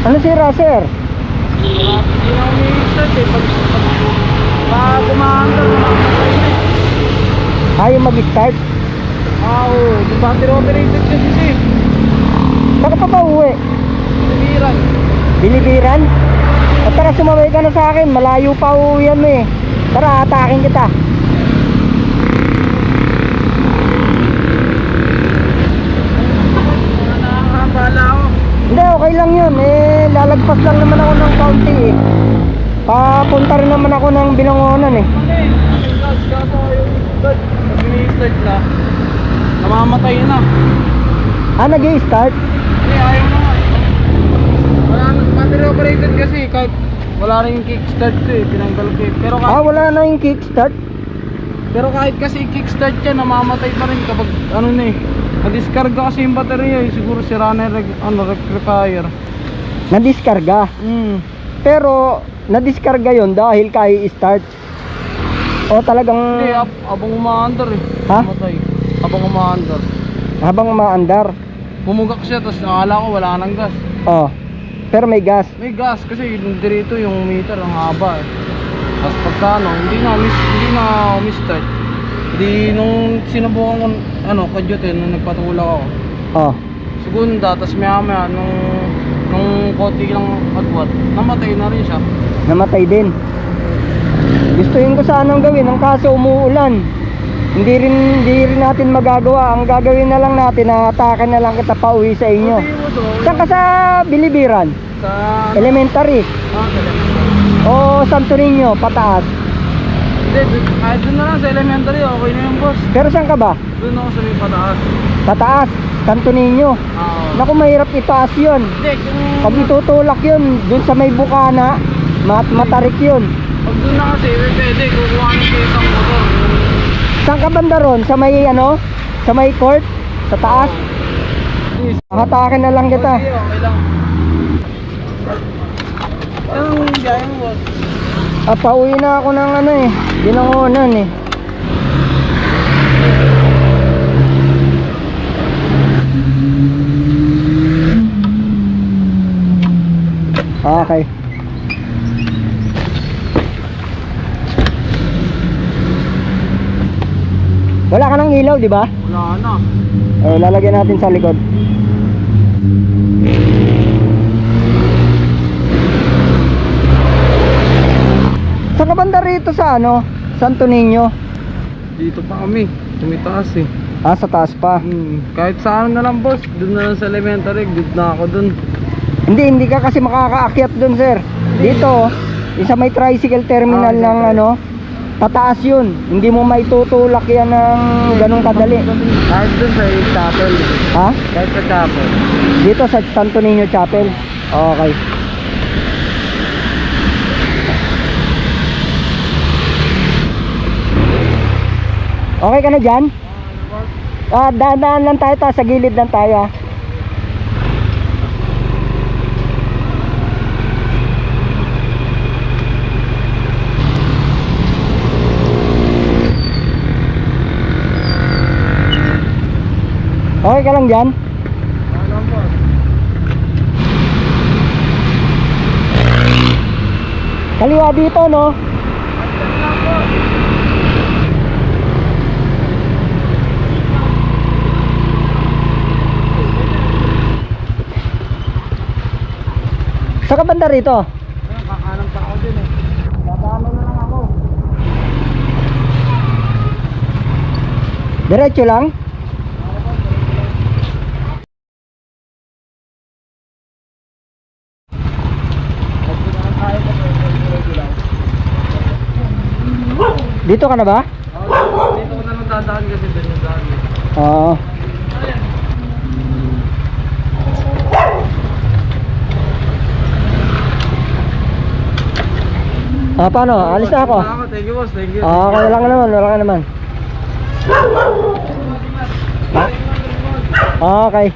Ano sira, sir? Hindi na umi-start eh. Pag, pag, umaandar, na eh. Ayaw mag-start? Oo. Di battery operated kasi siya eh. Saan ka pa ba uwi? Tumiran. Bilibiran? At tara, sumabay ka na sa akin. Malayo pa uwian mo eh. Tara, atakin kita. Mga nakakabala ako. Hindi, okay lang yun. Eh, lalagpas lang naman ako ng kaunti eh. Papunta rin naman ako ng binangonan eh. Ano eh. Kaso yung start. Pag ini-start na, namamatay na. Ah, nag-i-start? Hindi, ayaw na nga. Wala na, battery operated kasi kahit wala na yung kickstart ko eh, tinanggal ko eh. Pero kahit, Ah, wala na yung kickstart? pero kahit kasi kickstart siya, namamatay pa rin kapag ano na eh. Na-discarga kasi yung baterya eh, siguro sira na yung reg, ano, rectifier. Na-discarga. Hmm. Pero, na-discarga yun dahil kaya i-start. O talagang Hindi, ab abang umaandar eh. Ha? Namatay. Abang umaandar. habang umaandar. Bumugak siya, tapos nakala ko wala nang gas. Oh. Pero may gas. May gas kasi yung dirito yung meter ang haba eh. Tapos pagka ano, hindi na umis, hindi na umistart. Hindi nung sinubukan ko ano, kadyutin nung nagpatulak ako. Oh. Segunda, tapos maya maya nung nung konti lang agwat, namatay na rin siya. Namatay din. Gustuin ko sanang gawin, ang kaso umuulan. Hindi rin hindi rin natin magagawa. Ang gagawin na lang natin, atakan na lang kita pauwi sa inyo. Saan ka sa Bilibiran? Sa Elementary. ah. O Santo Niño, pataas. Hindi, kahit doon na lang sa elementary, okay na yung boss. Pero saan ka ba? Doon ako sa may pataas. Pataas. Santo Niño. Ah. Naku, mahirap itaas yun. Hindi, kung Pag itutulak yun, dun sa may bukana, mat matarik yun. pag doon na kasi, pwede, kukuha ng kitang motor. Saan ka banda ron? Sa may ano? Sa may court? Sa taas? Hatakin na lang kita. Okay, okay lang. Anong biyahe mo, boss? Ah, pauwi na ako ng ano eh. Binangonan eh. Okay. Wala ka ng ilaw, di ba? Wala na. Eh, lalagyan natin sa likod. Sa kabanda rito sa ano? Santo Niño. Dito pa kami. Tumitaas eh. Ah, sa taas pa. Hmm. Kahit saan na lang, boss. Doon na lang sa elementary. Good na ako doon. Hindi, hindi ka kasi makakaakyat dun, sir. Dito, isa may tricycle terminal Ah, ng ano, pataas yun. Hindi mo maitutulak yan ng ganong kadali. Kahit doon sa chapel. Ha? Kahit sa chapel. Dito sa Santo Niño Chapel. Okay. Okay ka na dyan? Ah, daan-daan lang tayo ta, sa gilid lang tayo. ah. Okay ka lang dyan? Kaliwa dito, no? Sa kabanda rito. Ayun, pa ako din eh. Dadaan na lang ako. Diretso lang? Dito ka na ba? Oo, dito ko na lang dadaan kasi doon yung daan. Oo. Ah, paano? Alis na ako. Thank you, boss. Thank you. Ah, okay lang naman. Wala ka naman. Ha? Okay.